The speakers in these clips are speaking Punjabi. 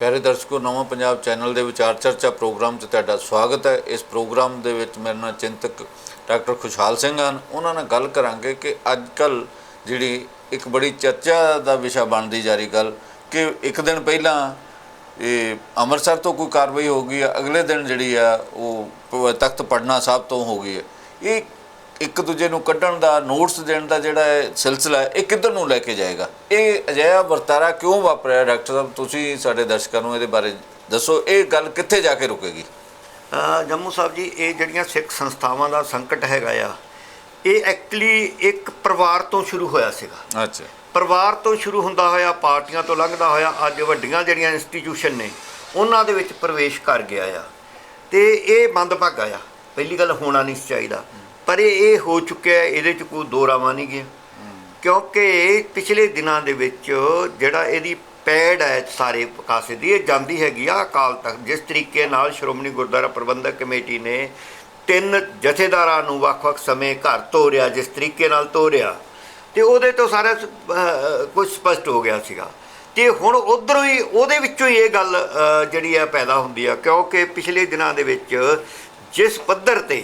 ਪਿਆਰੇ ਦਰਸ਼ਕੋ, ਨਵਾਂ ਪੰਜਾਬ ਚੈਨਲ ਦੇ ਵਿਚਾਰ ਚਰਚਾ ਪ੍ਰੋਗਰਾਮ 'ਚ ਤੁਹਾਡਾ ਸਵਾਗਤ ਹੈ। ਇਸ ਪ੍ਰੋਗਰਾਮ ਦੇ ਵਿੱਚ ਮੇਰੇ ਨਾਲ ਚਿੰਤਕ ਡਾਕਟਰ ਖੁਸ਼ਹਾਲ ਸਿੰਘ ਹਨ। ਉਹਨਾਂ ਨਾਲ ਗੱਲ ਕਰਾਂਗੇ ਕਿ ਅੱਜ ਕੱਲ ਜਿਹੜੀ ਇੱਕ ਬੜੀ ਚਰਚਾ ਦਾ ਵਿਸ਼ਾ ਬਣਦੀ ਜਾ ਰਹੀ ਗੱਲ ਕਿ ਇੱਕ ਦਿਨ ਪਹਿਲਾਂ ਇਹ ਅੰਮ੍ਰਿਤਸਰ ਤੋਂ ਕੋਈ ਕਾਰਵਾਈ ਹੋ ਗਈ ਹੈ ਅਗਲੇ ਦਿਨ ਜਿਹੜੀ ਆ ਉਹ ਤਖਤ ਪੜਨਾ ਸਾਹਿਬ ਤੋਂ ਹੋ ਗਈ ਹੈ ਇਹ ਇੱਕ ਦੂਜੇ ਨੂੰ ਕੱਢਣ ਦਾ ਨੋਟਸ ਦੇਣ ਦਾ ਜਿਹੜਾ ਸਿਲਸਿਲਾ ਇਹ ਕਿੱਧਰ ਨੂੰ ਲੈ ਕੇ ਜਾਏਗਾ? ਇਹ ਅਜਿਹਾ ਵਰਤਾਰਾ ਕਿਉਂ ਵਾਪਰਿਆ? ਡਾਕਟਰ ਸਾਹਿਬ ਤੁਸੀਂ ਸਾਡੇ ਦਰਸ਼ਕਾਂ ਨੂੰ ਇਹਦੇ ਬਾਰੇ ਦੱਸੋ ਇਹ ਗੱਲ ਕਿੱਥੇ ਜਾ ਕੇ ਰੁਕੇਗੀ? ਜੰਮੂ ਸਾਹਿਬ ਜੀ ਇਹ ਜਿਹੜੀਆਂ ਸਿੱਖ ਸੰਸਥਾਵਾਂ ਦਾ ਸੰਕਟ ਹੈਗਾ ਆ ਇਹ ਐਕਚੁਅਲੀ ਇੱਕ ਪਰਿਵਾਰ ਤੋਂ ਸ਼ੁਰੂ ਹੋਇਆ ਸੀਗਾ। ਅੱਛਾ। ਪਰਿਵਾਰ ਤੋਂ ਸ਼ੁਰੂ ਹੁੰਦਾ ਹੋਇਆ ਪਾਰਟੀਆਂ ਤੋਂ ਲੰਘਦਾ ਹੋਇਆ ਅੱਜ ਵੱਡੀਆਂ ਜਿਹੜੀਆਂ ਇੰਸਟੀਟਿਊਸ਼ਨ ਨੇ ਉਹਨਾਂ ਦੇ ਵਿੱਚ ਪ੍ਰਵੇਸ਼ ਕਰ ਗਿਆ ਆ। ਤੇ ਇਹ ਮੰਦਭਾਗਾ ਆ ਪਹਿਲੀ ਗੱਲ ਹੋਣਾ ਨਹੀਂ ਚਾਹੀਦਾ। ਪਰ ਇਹ ਹੋ ਚੁੱਕਿਆ ਇਹਦੇ ਚ ਕੋਈ ਦੋ ਰਾਵਾਂ ਨਹੀਂ ਗਿਆ ਕਿਉਂਕਿ ਪਿਛਲੇ ਦਿਨਾਂ ਦੇ ਵਿੱਚ ਜਿਹੜਾ ਇਹਦੀ ਪੈੜ ਹੈ ਸਾਰੇ ਕਾਸੇ ਦੀ ਇਹ ਜਾਂਦੀ ਹੈਗੀ ਆ ਅਕਾਲ ਤਖਤ। ਜਿਸ ਤਰੀਕੇ ਨਾਲ ਸ਼੍ਰੋਮਣੀ ਗੁਰਦੁਆਰਾ ਪ੍ਰਬੰਧਕ ਕਮੇਟੀ ਨੇ ਤਿੰਨ ਜਥੇਦਾਰਾਂ ਨੂੰ ਵੱਖ-ਵੱਖ ਸਮੇਂ ਘਰ ਤੋਰਿਆ ਜਿਸ ਤਰੀਕੇ ਨਾਲ ਤੋਰਿਆ। ਤੇ ਉਹਦੇ ਤੋਂ ਸਾਰਾ ਕੁਝ ਸਪਸ਼ਟ ਹੋ ਗਿਆ ਸੀਗਾ। ਤੇ ਹੁਣ ਉਧਰੋਂ ਹੀ ਉਹਦੇ ਵਿੱਚੋਂ ਹੀ ਇਹ ਗੱਲ ਜਿਹੜੀ ਹੈ ਪੈਦਾ ਹੁੰਦੀ ਆ। ਕਿਉਂਕਿ ਪਿਛਲੇ ਦਿਨਾਂ ਦੇ ਵਿੱਚ ਜਿਸ ਪੱਧਰ ਤੇ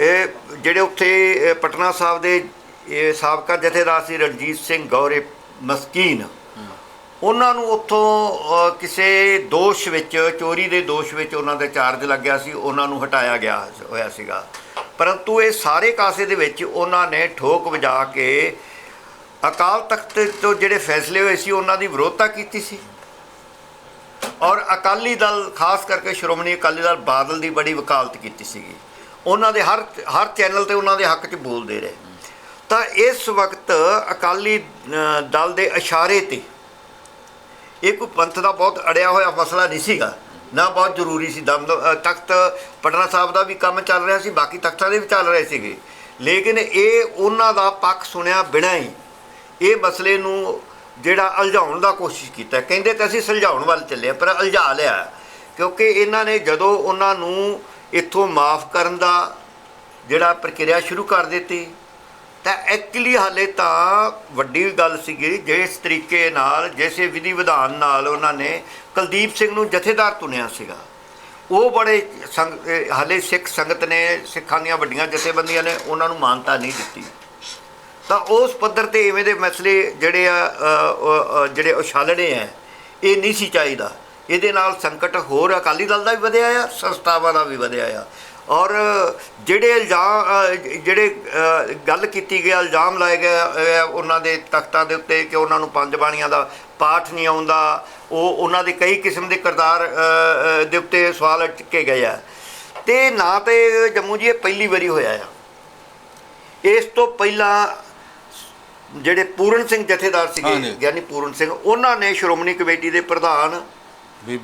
ਇਹ ਜਿਹੜੇ ਉੱਥੇ ਪਟਨਾ ਸਾਹਿਬ ਦੇ, ਇਹ ਸਾਬਕਾ ਜਥੇਦਾਰ ਸੀ ਰਣਜੀਤ ਸਿੰਘ ਗੌਰੇ ਮਸਕੀਨ। ਉਹਨਾਂ ਨੂੰ ਉੱਥੋਂ ਕਿਸੇ ਦੋਸ਼ ਵਿੱਚ, ਚੋਰੀ ਦੇ ਦੋਸ਼ ਵਿੱਚ ਉਹਨਾਂ ਦਾ ਚਾਰਜ ਲੱਗਿਆ ਸੀ, ਉਹਨਾਂ ਨੂੰ ਹਟਾਇਆ ਗਿਆ ਹੋਇਆ ਸੀਗਾ। ਪਰੰਤੂ ਇਹ ਸਾਰੇ ਕਾਸੇ ਦੇ ਵਿੱਚ ਉਹਨਾਂ ਨੇ ਠੋਕ ਵਜਾ ਕੇ ਅਕਾਲ ਤਖਤ ਤੋਂ ਜਿਹੜੇ ਫੈਸਲੇ ਹੋਏ ਸੀ, ਉਹਨਾਂ ਦੀ ਵਿਰੋਧਤਾ ਕੀਤੀ ਸੀ। ਔਰ ਅਕਾਲੀ ਦਲ, ਖਾਸ ਕਰਕੇ ਸ਼੍ਰੋਮਣੀ ਅਕਾਲੀ ਦਲ ਬਾਦਲ ਦੀ ਬੜੀ ਵਕਾਲਤ ਕੀਤੀ ਸੀਗੀ। ਉਹਨਾਂ ਦੇ ਹਰ ਹਰ ਚੈਨਲ ਤੇ ਉਹਨਾਂ ਦੇ ਹੱਕ 'ਚ ਬੋਲਦੇ ਰਹੇ। ਤਾਂ ਇਸ ਵਕਤ ਅਕਾਲੀ ਦਲ ਦੇ ਇਸ਼ਾਰੇ ਤੇ ਇਹ ਕੋਈ ਪੰਥ ਦਾ ਬਹੁਤ ਅੜਿਆ ਹੋਇਆ ਮਸਲਾ ਨਹੀਂ ਸੀਗਾ। ਨਾ ਬਹੁਤ ਜ਼ਰੂਰੀ ਸੀ। ਦਮ ਤਖਤ ਪਟਨਾ ਸਾਹਿਬ ਦਾ ਵੀ ਕੰਮ ਚੱਲ ਰਿਹਾ ਸੀ, ਬਾਕੀ ਤਖਤਾਂ ਦੇ ਵੀ ਚੱਲ ਰਹੇ ਸੀਗੇ। ਲੇਕਿਨ ਇਹ ਉਹਨਾਂ ਦਾ ਪੱਖ ਸੁਣਿਆ ਬਿਨਾਂ ਹੀ ਇਹ ਮਸਲੇ ਨੂੰ ਜਿਹੜਾ ਉਲਝਾਉਣ ਦਾ ਕੋਸ਼ਿਸ਼ ਕੀਤਾ। ਕਹਿੰਦੇ ਤਾਂ ਅਸੀਂ ਸੁਲਝਾਉਣ ਵੱਲ ਚੱਲੇ ਪਰ ਉਲਝਾ ਲਿਆ। ਕਿਉਂਕਿ ਇਹਨਾਂ ਨੇ ਜਦੋਂ ਉਹਨਾਂ ਨੂੰ ਇੱਥੋਂ ਮਾਫ ਕਰਨ ਦਾ ਜਿਹੜਾ ਪ੍ਰਕਿਰਿਆ ਸ਼ੁਰੂ ਕਰ ਦਿੱਤੀ, ਤਾਂ ਐਕਚੁਅਲੀ ਹਾਲੇ ਤਾਂ ਵੱਡੀ ਗੱਲ ਸੀਗੀ, ਜਿਸ ਤਰੀਕੇ ਨਾਲ, ਜੈਸੇ ਵਿਧੀ ਵਿਧਾਨ ਨਾਲ ਉਹਨਾਂ ਨੇ ਕੁਲਦੀਪ ਸਿੰਘ ਨੂੰ ਜਥੇਦਾਰ ਚੁਣਿਆ ਸੀਗਾ। ਉਹ ਬੜੇ ਸੰਗ ਹਾਲੇ ਸਿੱਖ ਸੰਗਤ ਨੇ, ਸਿੱਖਾਂ ਦੀਆਂ ਵੱਡੀਆਂ ਜਥੇਬੰਦੀਆਂ ਨੇ, ਉਹਨਾਂ ਨੂੰ ਮਾਨਤਾ ਨਹੀਂ ਦਿੱਤੀ। ਤਾਂ ਉਸ ਪੱਧਰ ਤੇ ਇਵੇਂ ਦੇ ਮਸਲੇ ਜਿਹੜੇ ਆ ਜਿਹੜੇ ਉਛਾਲਣੇ ਆ, ਇਹ ਨਹੀਂ ਸੀ ਚਾਹੀਦਾ। ਇਹਦੇ ਨਾਲ ਸੰਕਟ ਹੋਰ ਅਕਾਲੀ ਦਲ ਦਾ ਵੀ ਵਧਿਆ ਆ ਸੰਸਥਾਵਾਂ ਦਾ ਵੀ ਵਧਿਆ ਆ। ਔਰ ਜਿਹੜੇ ਇਲਜ਼ਾਮ ਜਿਹੜੇ ਗੱਲ ਕੀਤੀ ਗਿਆ ਇਲਜ਼ਾਮ ਲਾਏ ਗਏ ਉਹਨਾਂ ਦੇ ਤਖਤਾਂ ਦੇ ਉੱਤੇ ਕਿ ਉਹਨਾਂ ਨੂੰ ਪੰਜ ਬਾਣੀਆਂ ਦਾ ਪਾਠ ਨਹੀਂ ਆਉਂਦਾ ਉਹ ਉਹਨਾਂ ਦੇ ਕਈ ਕਿਸਮ ਦੇ ਅ, ਦੇ ਉੱਤੇ ਸਵਾਲ ਟਿੱਕੇ ਗਏ ਆ। ਤੇ ਨਾ ਤੇ ਜੰਮੂ ਜੀ ਇਹ ਪਹਿਲੀ ਵਾਰੀ ਹੋਇਆ ਆ। ਇਸ ਤੋਂ ਪਹਿਲਾਂ ਜਿਹੜੇ ਪੂਰਨ ਸਿੰਘ ਜਥੇਦਾਰ ਸੀਗੇ। ਗਿਆਨੀ ਪੂਰਨ ਸਿੰਘ ਉਹਨਾਂ ਨੇ ਸ਼੍ਰੋਮਣੀ ਕਮੇਟੀ ਦੇ ਪ੍ਰਧਾਨ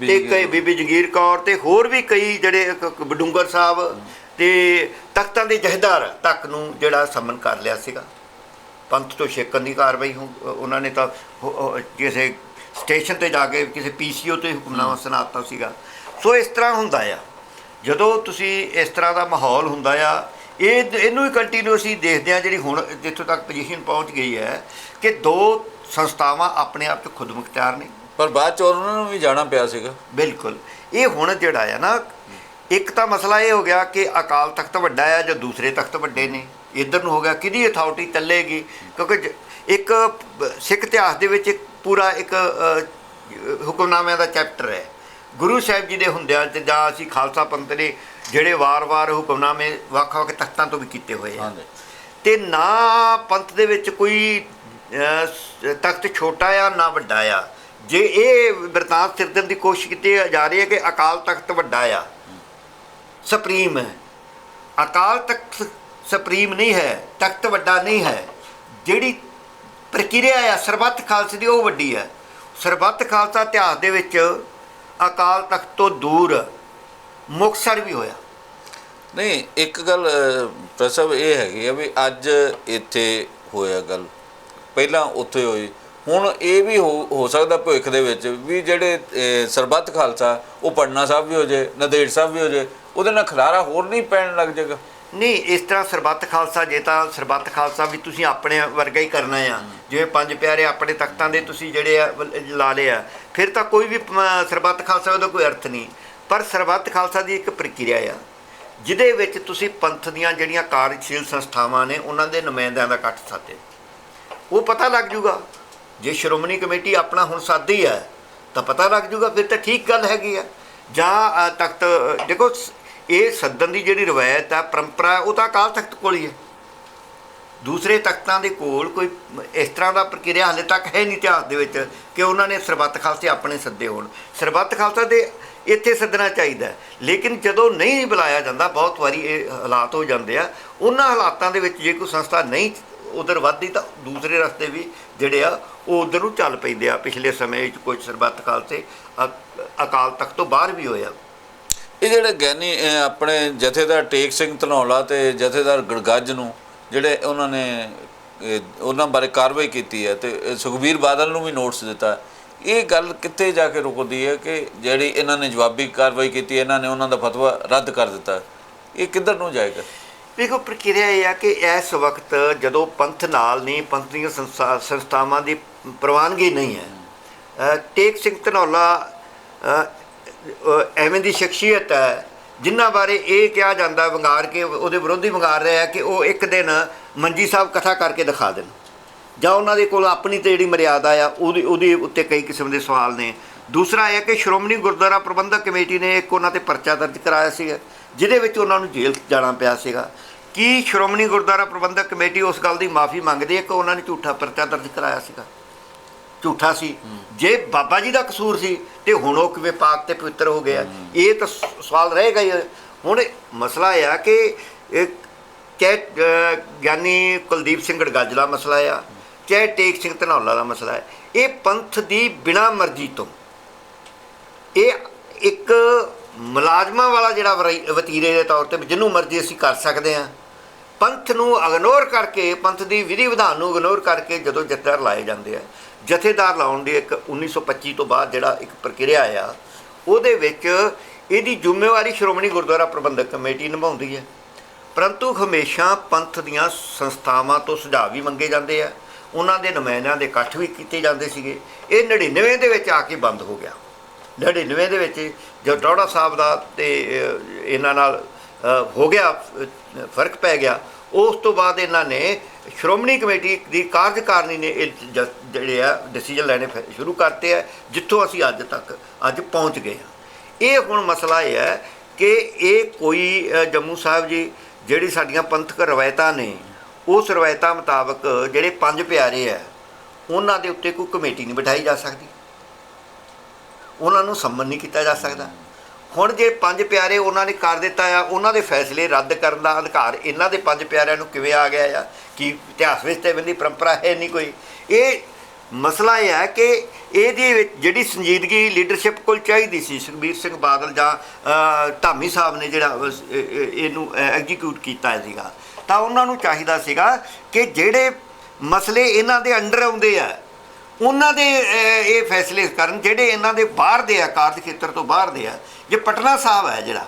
ਤੇ ਕਈ ਬੀਬੀ ਜਗੀਰ ਕੌਰ ਤੇ ਹੋਰ ਵੀ ਕਈ ਜਿਹੜੇ ਬਡੂੰਗਰ ਸਾਹਿਬ ਤੇ ਤਖਤਾਂ ਦੇ ਜਥੇਦਾਰ ਤੱਕ ਨੂੰ ਜਿਹੜਾ ਸਮਨ ਕਰ ਲਿਆ ਸੀਗਾ। ਪੰਥ ਤੋਂ ਛੇਕਣ ਦੀ ਕਾਰਵਾਈ ਹੋ- ਉਹਨਾਂ ਨੇ ਤਾਂ ਕਿਸੇ ਸਟੇਸ਼ਨ ਤੇ ਜਾ ਕੇ ਕਿਸੇ ਪੀਸੀਓ ਤੇ ਹੁਕਮਨਾਮਾ ਸੁਣਾਤਾ ਸੀਗਾ। ਸੋ ਇਸ ਤਰ੍ਹਾਂ ਹੁੰਦਾ ਆ। ਜਦੋਂ ਤੁਸੀਂ ਇਸ ਤਰ੍ਹਾਂ ਦਾ ਮਾਹੌਲ ਹੁੰਦਾ ਆ ਇਹ ਇਹਨੂੰ ਹੀ ਕੰਟੀਨਿਊ ਅਸੀਂ ਦੇਖਦੇ ਆ ਜਿਹੜੀ ਹੁਣ ਜਿੱਥੋਂ ਤੱਕ ਪੋਜੀਸ਼ਨ ਪਹੁੰਚ ਗਈ ਹੈ ਕਿ ਦੋ ਸੰਸਥਾਵਾਂ ਆਪਣੇ ਆਪ 'ਚ ਖੁਦਮੁਖਤਿਆਰ ਨੇ। ਪਰ ਬਾਅਦ ਚ ਉਹਨਾਂ ਨੂੰ ਵੀ ਜਾਣਾ ਪਿਆ ਸੀਗਾ। ਬਿਲਕੁਲ। ਇਹ ਹੁਣ ਜਿਹੜਾ ਆ ਨਾ ਇੱਕ ਤਾਂ ਮਸਲਾ ਇਹ ਹੋ ਗਿਆ ਕਿ ਅਕਾਲ ਤਖਤ ਵੱਡਾ ਆ ਜਾਂ ਦੂਸਰੇ ਤਖਤ ਵੱਡੇ ਨੇ। ਇਧਰ ਨੂੰ ਹੋ ਗਿਆ ਕਿਹਦੀ ਅਥਾਰਟੀ ਚੱਲੇਗੀ? ਕਿਉਂਕਿ ਇੱਕ ਸਿੱਖ ਇਤਿਹਾਸ ਦੇ ਵਿੱਚ ਇੱਕ ਪੂਰਾ ਇੱਕ ਹੁਕਮਨਾਮਿਆਂ ਦਾ ਚੈਪਟਰ ਹੈ। ਗੁਰੂ ਸਾਹਿਬ ਜੀ ਦੇ ਹੁੰਦਿਆਂ ਤੇ ਜਾਂ ਅਸੀਂ ਖਾਲਸਾ ਪੰਥ ਦੇ ਜਿਹੜੇ ਵਾਰ-ਵਾਰ ਹੁਕਮਨਾਮੇ ਵੱਖ-ਵੱਖ ਤਖਤਾਂ ਤੋਂ ਵੀ ਕੀਤੇ ਹੋਏ ਆ। ਤੇ ਨਾ ਪੰਥ ਦੇ ਵਿੱਚ ਕੋਈ ਤਖਤ ਛੋਟਾ ਆ ਨਾ ਵੱਡਾ ਆ। ਜੇ ਇਹ ਬਰਤਾਂਤ ਸਿਰਦਣ ਦੀ ਕੋਸ਼ਿਸ਼ ਕੀਤੀ ਜਾ ਰਹੀ ਹੈ ਕਿ ਅਕਾਲ ਤਖਤ ਵੱਡਾ ਆ ਸੁਪਰੀਮ ਹੈ। ਅਕਾਲ ਤਖਤ ਸੁਪਰੀਮ ਨਹੀਂ ਹੈ ਤਖਤ ਵੱਡਾ ਨਹੀਂ ਹੈ। ਜਿਹੜੀ ਪ੍ਰਕਿਰਿਆ ਆ ਸਰਬੱਤ ਖਾਲਸੇ ਦੀ ਉਹ ਵੱਡੀ ਹੈ। ਸਰਬੱਤ ਖਾਲਸਾ ਇਤਿਹਾਸ ਦੇ ਵਿੱਚ ਅਕਾਲ ਤਖਤ ਤੋਂ ਦੂਰ ਮੁਕਤਸਰ ਵੀ ਹੋਇਆ। ਨਹੀਂ ਇੱਕ ਗੱਲ ਅ, ਪ੍ਰਸਵ ਇਹ ਹੈਗੀ ਆ ਵੀ ਅੱਜ ਇੱਥੇ ਹੋਇਆ ਗੱਲ। ਪਹਿਲਾਂ ਉੱਥੇ ਹੋਈ। ਹੁਣ ਇਹ ਵੀ ਹੋ ਸਕਦਾ ਭਵਿੱਖ ਦੇ ਵਿੱਚ ਵੀ ਜਿਹੜੇ ਸਰਬੱਤ ਖਾਲਸਾ, ਉਹ ਪਟਨਾ ਸਾਹਿਬ ਵੀ ਹੋ ਜੇ, ਨਦੇੜ ਸਾਹਿਬ ਵੀ ਹੋ ਜੇ, ਉਹਦੇ ਨਾਲ ਖਲਾਰਾ ਹੋਰ ਨਹੀਂ ਪੈਣ ਲੱਗ ਜਾਏਗਾ ਨਹੀਂ, ਇਸ ਤਰ੍ਹਾਂ ਸਰਬੱਤ ਖਾਲਸਾ, ਜੇ ਤਾਂ ਸਰਬੱਤ ਖਾਲਸਾ ਵੀ ਤੁਸੀਂ ਆਪਣੇ ਵਰਗਾ ਹੀ ਕਰਨਾ ਆ। ਜਿਵੇਂ ਪੰਜ ਪਿਆਰੇ ਆਪਣੇ ਤਖਤਾਂ ਦੇ ਤੁਸੀਂ ਜਿਹੜੇ ਆ ਲਾ ਲਏ ਆ। ਫਿਰ ਤਾਂ ਕੋਈ ਵੀ ਸਰਬੱਤ ਖਾਲਸਾ ਦਾ ਕੋਈ ਅਰਥ ਨਹੀਂ। ਪਰ ਸਰਬੱਤ ਖਾਲਸਾ ਦੀ ਇੱਕ ਪ੍ਰਕਿਰਿਆ ਆ, ਜਿਹਦੇ ਵਿੱਚ ਤੁਸੀਂ ਪੰਥ ਦੀਆਂ ਜਿਹੜੀਆਂ ਕਾਰਜਸ਼ੀਲ ਸੰਸਥਾਵਾਂ ਨੇ, ਉਹਨਾਂ ਦੇ ਨੁਮਾਇੰਦਿਆਂ ਦਾ ਇਕੱਠ ਸਾਦੇ ਉਹ ਪਤਾ ਲੱਗ ਜੂਗਾ ਜੇ ਸ਼੍ਰੋਮਣੀ ਕਮੇਟੀ ਆਪਣਾ ਹੁਣ ਸਾਦੀ ਹੈ, ਤਾਂ ਪਤਾ ਲੱਗ ਜੂਗਾ ਫਿਰ ਤਾਂ ਠੀਕ ਗੱਲ ਹੈਗੀ ਆ। ਜਾਂ ਤਖਤ, ਦੇਖੋ, ਸ- ਇਹ ਸੱਦਣ ਦੀ ਜਿਹੜੀ ਰਵਾਇਤ ਆ, ਪਰੰਪਰਾ, ਉਹ ਤਾਂ ਅਕਾਲ ਤਖਤ ਕੋਲ ਹੀ ਹੈ। ਦੂਸਰੇ ਤਖਤਾਂ ਦੇ ਕੋਲ ਕੋਈ ਇਸ ਤਰ੍ਹਾਂ ਦਾ ਪ੍ਰਕਿਰਿਆ ਹਾਲੇ ਤੱਕ ਹੈ ਨਹੀਂ ਇਤਿਹਾਸ ਦੇ ਵਿੱਚ ਕਿ ਉਹਨਾਂ ਨੇ ਸਰਬੱਤ ਖਾਲਸੇ ਆਪਣੇ ਸੱਦੇ ਹੋਣ। ਸਰਬੱਤ ਖਾਲਸਾ ਦੇ ਇੱਥੇ ਸੱਦਣਾ ਚਾਹੀਦਾ ਲੇਕਿਨ ਜਦੋਂ ਨਹੀਂ ਬੁਲਾਇਆ ਜਾਂਦਾ, ਬਹੁਤ ਵਾਰੀ ਇਹ ਹਾਲਾਤ ਹੋ ਜਾਂਦੇ ਆ। ਉਹਨਾਂ ਹਾਲਾਤਾਂ ਦੇ ਵਿੱਚ ਜੇ ਕੋਈ ਸੰਸਥਾ ਨਹੀਂ ਉਧਰ ਵੱਧਦੀ ਤਾਂ ਦੂਸਰੇ ਰਸਤੇ ਵੀ ਜਿਹੜੇ ਆ, ਉਹ ਉਧਰ ਨੂੰ ਚੱਲ ਪੈਂਦੇ ਆ। ਪਿਛਲੇ ਸਮੇਂ ਵਿੱਚ ਕੁਝ ਸਰਬੱਤ ਖਾਲਸੇ ਅ- ਅਕਾਲ ਤਖਤ ਤੋਂ ਬਾਹਰ ਵੀ ਹੋਇਆ ਇਹ ਜਿਹੜੇ ਗਿਆਨੀ ਆਪਣੇ ਜਥੇਦਾਰ ਟੇਕ ਸਿੰਘ ਧਨੌਲਾ ਤੇ ਜਥੇਦਾਰ ਗੜਗੱਜ ਨੂੰ, ਜਿਹੜੇ ਉਹਨਾਂ ਨੇ ਉਹਨਾਂ ਬਾਰੇ ਕਾਰਵਾਈ ਕੀਤੀ ਹੈ ਤੇ ਸੁਖਬੀਰ ਬਾਦਲ ਨੂੰ ਵੀ ਨੋਟਿਸ ਦਿੱਤਾ। ਇਹ ਗੱਲ ਕਿੱਥੇ ਜਾ ਕੇ ਰੁਕਦੀ ਹੈ ਕਿ ਜਿਹੜੀ ਇਹਨਾਂ ਨੇ ਜਵਾਬੀ ਕਾਰਵਾਈ ਕੀਤੀ, ਇਹਨਾਂ ਨੇ ਉਹਨਾਂ ਦਾ ਫਤਵਾ ਰੱਦ ਕਰ ਦਿੱਤਾ? ਇਹ ਕਿੱਧਰ ਨੂੰ ਜਾਏਗਾ? ਦੇਖੋ ਪ੍ਰਕਿਰਿਆ ਇਹ ਆ ਕਿ ਇਸ ਵਕਤ ਜਦੋਂ ਪੰਥ ਨਾਲ ਨਹੀਂ, ਪੰਥ ਦੀਆਂ ਸੰਸਥਾ- ਸੰਸਥਾਵਾਂ ਦੀ ਪ੍ਰਵਾਨਗੀ ਨਹੀਂ ਹੈ ਟੇਕ ਸਿੰਘ ਧਨੌਲਾ ਐਵੇਂ ਦੀ ਸ਼ਖਸੀਅਤ ਹੈ, ਜਿਨ੍ਹਾਂ ਬਾਰੇ ਇਹ ਕਿਹਾ ਜਾਂਦਾ ਵੰਗਾਰ ਕੇ ਉਹਦੇ ਵਿਰੋਧੀ ਵੰਗਾਰ ਰਿਹਾ ਕਿ ਉਹ ਇੱਕ ਦਿਨ ਮੰਜੀ ਸਾਹਿਬ ਕਥਾ ਕਰਕੇ ਦਿਖਾ ਦੇਣ। ਜਾਂ ਉਹਨਾਂ ਦੇ ਕੋਲ ਆਪਣੀ ਤੇ ਜਿਹੜੀ ਮਰਿਆਦਾ ਆ, ਉਹਦੀ, ਉਹਦੇ ਉੱਤੇ ਕਈ ਕਿਸਮ ਦੇ ਸਵਾਲ ਨੇ। ਦੂਸਰਾ ਇਹ ਹੈ ਕਿ ਸ਼੍ਰੋਮਣੀ ਗੁਰਦੁਆਰਾ ਪ੍ਰਬੰਧਕ ਕਮੇਟੀ ਨੇ ਇੱਕ ਉਹਨਾਂ ਤੇ ਪਰਚਾ ਦਰਜ ਕਰਾਇਆ ਸੀਗਾ। ਜਿਹਦੇ ਵਿੱਚ ਉਹਨਾਂ ਨੂੰ ਜੇਲ੍ਹ ਜਾਣਾ ਪਿਆ ਸੀਗਾ। ਕੀ ਸ਼੍ਰੋਮਣੀ ਗੁਰਦੁਆਰਾ ਪ੍ਰਬੰਧਕ ਕਮੇਟੀ ਉਸ ਗੱਲ ਦੀ ਮਾਫੀ ਮੰਗਦੀ ਹੈ ਕਿ ਉਹਨਾਂ ਨੇ ਝੂਠਾ ਪਰਚਾ ਦਰਜ ਕਰਾਇਆ ਸੀਗਾ? ਝੂਠਾ ਸੀ। ਜੇ ਬਾਬਾ ਜੀ ਦਾ ਕਸੂਰ ਸੀ ਤੇ ਹੁਣ ਉਹ ਕਿਵੇਂ ਪਾਕ ਤੇ ਪਵਿੱਤਰ ਹੋ ਗਿਆ? ਇਹ ਤਾਂ ਸਵਾਲ ਰਹੇਗਾ ਹੀ ਹੁਣ ਮਸਲਾ ਇਹ ਆ ਕਿ ਚਾਹੇ ਗਿਆਨੀ ਕੁਲਦੀਪ ਸਿੰਘ ਗੜਗੱਜ ਦਾ ਮਸਲਾ ਆ ਚਾਹੇ ਟੇਕ ਸਿੰਘ ਧਨੌਲਾ ਦਾ ਮਸਲਾ ਹੈ ਇਹ ਪੰਥ ਦੀ ਬਿਨਾ ਮਰਜ਼ੀ ਤੋਂ ਇਹ ਇੱਕ ਮੁਲਾਜ਼ਮਾਂ ਵਾਲਾ ਜਿਹੜਾ ਵਰਈ- ਵਤੀਰੇ ਦੇ ਤੌਰ ਤੇ ਜਿਹਨੂੰ ਮਰਜ਼ੀ ਅਸੀਂ ਕਰ ਸਕਦੇ ਹਾਂ। ਪੰਥ ਨੂੰ ਇਗਨੋਰ ਕਰਕੇ, ਪੰਥ ਦੀ ਵਿਧੀ ਵਿਧਾਨ ਨੂੰ ਇਗਨੋਰ ਕਰਕੇ ਜਦੋਂ ਜਥੇਦਾਰ ਲਾਏ ਜਾਂਦੇ ਆ। ਜਥੇਦਾਰ ਲਾਉਣ ਦੀ ਇੱਕ 1925 ਤੋਂ ਬਾਅਦ ਜਿਹੜਾ ਇੱਕ ਪ੍ਰਕਿਰਿਆ ਆ, ਉਹਦੇ ਵਿੱਚ ਇਹਦੀ ਜ਼ਿੰਮੇਵਾਰੀ ਸ਼੍ਰੋਮਣੀ ਗੁਰਦੁਆਰਾ ਪ੍ਰਬੰਧਕ ਕਮੇਟੀ ਨਿਭਾਉਂਦੀ ਹੈ। ਪਰੰਤੂ ਹਮੇਸ਼ਾ ਪੰਥ ਦੀਆਂ ਸੰਸਥਾਵਾਂ ਤੋਂ ਸੁਝਾਅ ਵੀ ਮੰਗੇ ਜਾਂਦੇ ਆ। ਉਹਨਾਂ ਦੇ ਨੁਮਾਇੰਦਿਆਂ ਦੇ ਇਕੱਠ ਵੀ ਕੀਤੇ ਜਾਂਦੇ ਸੀਗੇ। ਇਹ 99 ਦੇ ਵਿੱਚ ਆ ਕੇ ਬੰਦ ਹੋ ਗਿਆ। 99 ਦੇ ਵਿੱਚ ਜਦ ਟੌੜਾ ਸਾਹਿਬ ਦਾ ਤੇ ਇਹਨਾਂ ਨਾਲ ਹੋ ਗਿਆ ਫ਼ਰਕ ਪੈ ਗਿਆ, ਉਸ ਤੋਂ ਬਾਅਦ ਇਹਨਾਂ ਨੇ ਸ਼੍ਰੋਮਣੀ ਕਮੇਟੀ ਦੀ ਕਾਰਜਕਾਰਨੀ ਨੇ ਇਹ ਜ- ਜਿਹੜੇ ਆ ਡਿਸੀਜਨ ਲੈਣੇ ਫਿਰ ਸ਼ੁਰੂ ਕਰਤੇ ਆ, ਜਿੱਥੋਂ ਅਸੀਂ ਅੱਜ ਤੱਕ, ਅੱਜ ਪਹੁੰਚ ਗਏ ਹਾਂ। ਇਹ ਹੁਣ ਮਸਲਾ ਇਹ ਹੈ ਕਿ ਇਹ ਕੋਈ ਜੰਮੂ ਸਾਹਿਬ ਜੀ, ਜਿਹੜੀ ਸਾਡੀਆਂ ਪੰਥਕ ਰਵਾਇਤਾਂ ਨੇ, ਉਸ ਰਵਾਇਤਾਂ ਮੁਤਾਬਕ ਜਿਹੜੇ ਪੰਜ ਪਿਆਰੇ ਆ, ਉਹਨਾਂ ਦੇ ਉੱਤੇ ਕੋਈ ਕਮੇਟੀ ਨਹੀਂ ਬਿਠਾਈ ਜਾ ਸਕਦੀ। ਉਹਨਾਂ ਨੂੰ ਸੰਮਨ ਨਹੀਂ ਕੀਤਾ ਜਾ ਸਕਦਾ। ਹੁਣ ਜੇ ਪੰਜ ਪਿਆਰੇ ਉਹਨਾਂ ਨੇ ਕਰ ਦਿੱਤਾ ਆ, ਉਹਨਾਂ ਦੇ ਫੈਸਲੇ ਰੱਦ ਕਰਨ ਦਾ ਅਧਿਕਾਰ ਇਹਨਾਂ ਦੇ ਪੰਜ ਪਿਆਰਿਆਂ ਨੂੰ ਕਿਵੇਂ ਆ ਗਿਆ ਆ? ਕੀ ਇਤਿਹਾਸ ਵਿੱਚ ਤੇ ਬੰਦੀ ਪਰੰਪਰਾ ਹੈ ਨਹੀਂ ਕੋਈ? ਇਹ ਮਸਲਾ ਇਹ ਹੈ ਕਿ ਇਹਦੀ ਵਿੱਚ ਜਿਹੜੀ ਸੰਜੀਦਗੀ ਲੀਡਰਸ਼ਿਪ ਕੋਲ ਚਾਹੀਦੀ ਸੀ, ਸੁਖਬੀਰ ਸਿੰਘ ਬਾਦਲ ਜਾਂ ਧਾਮੀ ਸਾਹਿਬ ਨੇ ਜਿਹੜਾ ਇਹਨੂੰ ਐਗਜ਼ੀਕਿਊਟ ਕੀਤਾ ਸੀਗਾ। ਤਾਂ ਉਹਨਾਂ ਨੂੰ ਚਾਹੀਦਾ ਸੀਗਾ ਕਿ ਜਿਹੜੇ ਮਸਲੇ ਇਹਨਾਂ ਦੇ ਅੰਡਰ ਆਉਂਦੇ ਆ ਉਹਨਾਂ ਦੇ ਇਹ ਫੈਸਲੇ ਕਰਨ ਜਿਹੜੇ ਇਹਨਾਂ ਦੇ ਬਾਹਰ ਦੇ ਆ, ਕਾਰਜ ਖੇਤਰ ਤੋਂ ਬਾਹਰ ਦੇ ਆ। ਜੇ ਪਟਨਾ ਸਾਹਿਬ ਹੈ ਜਿਹੜਾ,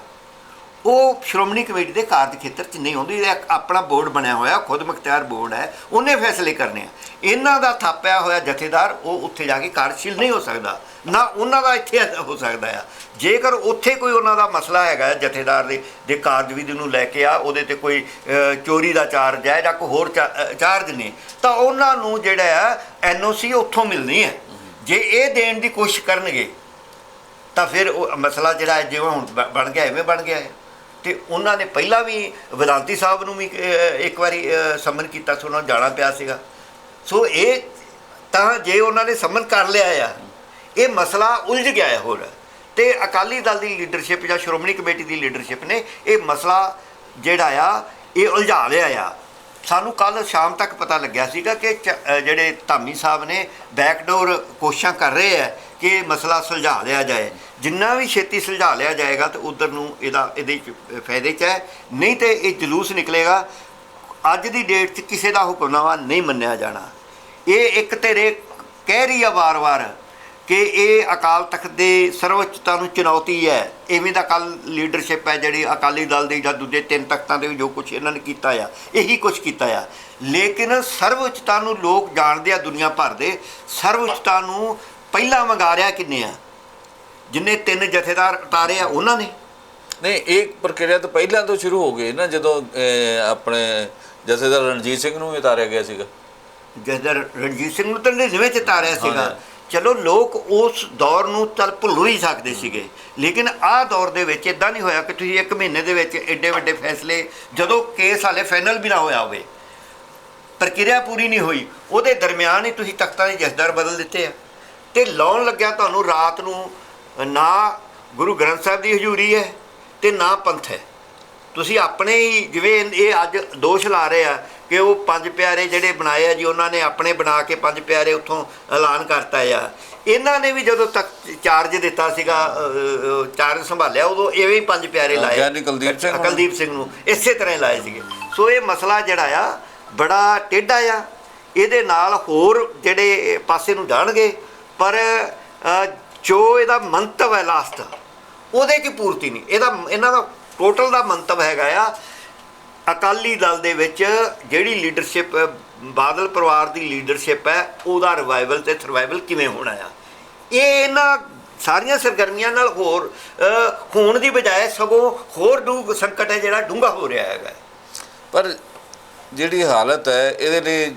ਉਹ ਸ਼੍ਰੋਮਣੀ ਕਮੇਟੀ ਦੇ ਕਾਰਜ ਖੇਤਰ 'ਚ ਨਹੀਂ ਆਉਂਦੀ ਆਪਣਾ ਬੋਰਡ ਬਣਿਆ ਹੋਇਆ, ਖੁਦ ਮੁਖਤਿਆਰ ਬੋਰਡ ਹੈ, ਉਹਨੇ ਫੈਸਲੇ ਕਰਨੇ ਆ। ਇਹਨਾਂ ਦਾ ਥਾਪਿਆ ਹੋਇਆ ਜਥੇਦਾਰ ਉਹ ਉੱਥੇ ਜਾ ਕੇ ਕਾਰਜਸ਼ੀਲ ਨਹੀਂ ਹੋ ਸਕਦਾ। ਨਾ ਉਹਨਾਂ ਦਾ ਇੱਥੇ ਹੋ ਸਕਦਾ ਆ। ਜੇਕਰ ਉੱਥੇ ਕੋਈ ਉਹਨਾਂ ਦਾ ਮਸਲਾ ਹੈਗਾ ਜਥੇਦਾਰ ਦੇ ਦੇ ਕਾਰਜਵਿਧੀ ਨੂੰ ਲੈ ਕੇ ਆ, ਉਹਦੇ ਤੇ ਕੋਈ ਚੋਰੀ ਦਾ ਚਾਰਜ ਹੈ ਜਾਂ ਕੋਈ ਹੋਰ ਚਾ- ਚਾਰਜ ਨੇ ਤਾਂ ਉਹਨਾਂ ਨੂੰ ਜਿਹੜਾ ਆ ਐਨਓਸੀ ਉੱਥੋਂ ਮਿਲਣੀ ਹੈ। ਜੇ ਇਹ ਦੇਣ ਦੀ ਕੋਸ਼ਿਸ਼ ਕਰਨਗੇ, ਤਾਂ ਫਿਰ ਉਹ ਮਸਲਾ ਜਿਹੜਾ ਹੈ ਜਿਵੇਂ ਹੁਣ ਬ- ਬਣ ਗਿਆ, ਐਵੇਂ ਬਣ ਗਿਆ ਹੈ। ਤੇ ਉਹਨਾਂ ਨੇ ਪਹਿਲਾਂ ਵੀ, ਵਿਦਾਂਤੀ ਸਾਹਿਬ ਨੂੰ ਵੀ ਇੱਕ ਵਾਰੀ ਸਮਨ ਕੀਤਾ ਸੀ, ਉਹਨਾਂ ਨੂੰ ਜਾਣਾ ਪਿਆ ਸੀਗਾ। ਸੋ ਇਹ ਤਾਂ ਜੇ ਉਹਨਾਂ ਨੇ ਸਮਨ ਕਰ ਲਿਆ ਆ, ਇਹ ਮਸਲਾ ਉਲਝ ਗਿਆ ਹੈ ਹੋਰ। ਤੇ ਅਕਾਲੀ ਦਲ ਦੀ ਲੀਡਰਸ਼ਿਪ ਜਾਂ ਸ਼੍ਰੋਮਣੀ ਕਮੇਟੀ ਦੀ ਲੀਡਰਸ਼ਿਪ ਨੇ ਇਹ ਮਸਲਾ ਜਿਹੜਾ ਆ, ਇਹ ਉਲਝਾ ਲਿਆ ਆ। ਸਾਨੂੰ ਕੱਲ ਸ਼ਾਮ ਤੱਕ ਪਤਾ ਲੱਗਿਆ ਸੀਗਾ ਕਿ ਚ- ਜਿਹੜੇ ਧਾਮੀ ਸਾਹਿਬ ਨੇ ਬੈਕਡੋਰ ਕੋਸ਼ਿਸ਼ਾਂ ਕਰ ਰਹੇ ਆ ਕਿ ਇਹ ਮਸਲਾ ਸੁਲਝਾ ਲਿਆ ਜਾਏ। ਜਿੰਨਾ ਵੀ ਛੇਤੀ ਸੁਲਝਾ ਲਿਆ ਜਾਏਗਾ ਤੇ ਉਧਰ ਨੂੰ ਇਹਦਾ, ਇਹਦੇ ਚ ਫਾਇਦੇ ਚ ਹੈ। ਨਹੀਂ ਤੇ ਇਹ ਜਲੂਸ ਨਿਕਲੇਗਾ। ਅੱਜ ਦੀ ਡੇਟ 'ਚ ਕਿਸੇ ਦਾ ਹੁਕਮਨਾਮਾ ਨਹੀਂ ਮੰਨਿਆ ਜਾਣਾ। ਇਹ ਇੱਕ ਤੇਰੇ ਕਹਿ ਰਹੀ ਆ ਵਾਰ-ਵਾਰ ਕਿ ਇਹ ਅਕਾਲ ਤਖਤ ਦੇ ਸਰਵਉੱਚਤਾ ਨੂੰ ਚੁਣੌਤੀ ਹੈ। ਇਵੇਂ ਦਾ ਕੱਲ ਲੀਡਰਸ਼ਿਪ ਹੈ ਜਿਹੜੀ ਅਕਾਲੀ ਦਲ ਦੀ ਜਾਂ ਦੂਜੇ ਤਿੰਨ ਤਖਤਾਂ ਦੇ ਵੀ ਜੋ ਕੁਝ ਇਹਨਾਂ ਨੇ ਕੀਤਾ ਆ, ਇਹੀ ਕੁਝ ਕੀਤਾ ਆ। ਲੇਕਿਨ ਸਰਵਉੱਚਤਾ ਨੂੰ ਲੋਕ ਜਾਣਦੇ ਆ ਦੁਨੀਆ ਭਰ ਦੇ। ਸਰਵਉੱਚਤਾ ਨੂੰ ਪਹਿਲਾਂ ਮੰਗਾ ਕਿੰਨੇ ਆ? ਜਿੰਨੇ ਤਿੰਨ ਜਥੇਦਾਰ ਉਤਾਰੇ ਆ, ਉਹਨਾਂ ਨੇ। ਨਹੀਂ, ਇਹ ਪ੍ਰਕਿਰਿਆ ਤਾਂ ਪਹਿਲਾਂ ਤੋਂ ਸ਼ੁਰੂ ਹੋ ਗਈ ਨਾ ਜਦੋਂ ਆਪਣੇ ਜਥੇਦਾਰ ਰਣਜੀਤ ਸਿੰਘ ਨੂੰ ਵੀ ਉਤਾਰਿਆ ਗਿਆ ਸੀਗਾ। ਜਥੇਦਾਰ ਰਣਜੀਤ ਸਿੰਘ ਨੂੰ ਤਾਂ ਨਿਵੇਂ ਚ ਤਾਰਿਆ ਸੀਗਾ। ਚਲੋ ਲੋਕ ਉਸ ਦੌਰ ਨੂੰ ਚੱਲ ਭੁੱਲ ਹੀ ਸਕਦੇ ਸੀਗੇ। ਲੇਕਿਨ ਆਹ ਦੌਰ ਦੇ ਵਿੱਚ ਇਦਾਂ ਨਹੀਂ ਹੋਇਆ ਕਿ ਤੁਸੀਂ ਇੱਕ ਮਹੀਨੇ ਦੇ ਵਿੱਚ ਐਡੇ ਵੱਡੇ ਫੈਸਲੇ ਜਦੋਂ ਕੇਸ ਹਾਲੇ ਫਾਈਨਲ ਵੀ ਨਾ ਹੋਇਆ ਹੋਵੇ। ਪ੍ਰਕਿਰਿਆ ਪੂਰੀ ਨਹੀਂ ਹੋਈ। ਉਹਦੇ ਦਰਮਿਆਨ ਹੀ ਤੁਸੀਂ ਤਖਤਾਂ ਦੇ ਜਥੇਦਾਰ ਬਦਲ ਦਿੱਤੇ ਆ। ਤੇ ਲਾਉਣ ਲੱਗਿਆ ਤੁਹਾਨੂੰ ਰਾਤ ਨੂੰ ਨਾ ਗੁਰੂ ਗ੍ਰੰਥ ਸਾਹਿਬ ਦੀ ਹਜ਼ੂਰੀ ਹੈ ਤੇ ਨਾ ਪੰਥ ਹੈ। ਤੁਸੀਂ ਆਪਣੇ ਹੀ ਜਿਵੇਂ ਇਹ ਅੱਜ ਦੋਸ਼ ਲਾ ਰਹੇ ਆ ਕਿ ਉਹ ਪੰਜ ਪਿਆਰੇ ਜਿਹੜੇ ਬਣਾਏ ਆ ਜੀ ਉਹਨਾਂ ਨੇ ਆਪਣੇ ਬਣਾ ਕੇ ਪੰਜ ਪਿਆਰੇ ਉੱਥੋਂ ਐਲਾਨ ਕਰਤਾ ਆ। ਇਹਨਾਂ ਨੇ ਵੀ ਜਦੋਂ ਤੱਕ ਚਾਰਜ ਦਿੱਤਾ ਸੀਗਾ ਚਾਰਜ ਸੰਭਾਲਿਆ ਉਦੋਂ ਐਵੇਂ ਹੀ ਪੰਜ ਪਿਆਰੇ ਲਾਏ। ਕੁਲਦੀਪ ਸਿੰਘ ਨੂੰ। ਇਸੇ ਤਰ੍ਹਾਂ ਹੀ ਲਾਏ ਸੀਗੇ। ਸੋ ਇਹ ਮਸਲਾ ਜਿਹੜਾ ਆ ਬੜਾ ਟੇਢਾ ਆ। ਇਹਦੇ ਨਾਲ ਹੋਰ ਜਿਹੜੇ ਪਾਸੇ ਨੂੰ ਜਾਣਗੇ ਪਰ ਜੋ ਇਹਦਾ ਮੰਤਵ ਹੈ ਲਾਸਟ ਉਹਦੇ ਕੀ ਪੂਰਤੀ ਨਹੀਂ। ਇਹਦਾ ਇਹਨਾਂ ਦਾ ਟੋਟਲ ਦਾ ਮੰਤਵ ਹੈਗਾ ਆ ਅਕਾਲੀ ਦਲ ਦੇ ਵਿੱਚ ਜਿਹੜੀ ਲੀਡਰਸ਼ਿਪ ਬਾਦਲ ਪਰਿਵਾਰ ਦੀ ਲੀਡਰਸ਼ਿਪ ਹੈ, ਉਹਦਾ ਰਿਵਾਈਵਲ ਤੇ ਸਰਵਾਈਵਲ ਕਿਵੇਂ ਹੋਣਾ ਆ? ਇਹ ਇਹਨਾਂ ਸਾਰੀਆਂ ਸਰਗਰਮੀਆਂ ਨਾਲ ਹੋਰ ਹੋਣ ਦੀ ਬਜਾਏ ਸਗੋਂ ਹੋਰ ਡੂੰਘ ਸੰਕਟ ਹੈ ਜਿਹੜਾ ਡੂੰਘਾ ਹੋ ਰਿਹਾ ਹੈਗਾ। ਪਰ ਜਿਹੜੀ ਹਾਲਤ ਹੈ, ਇਹਦੇ ਲਈ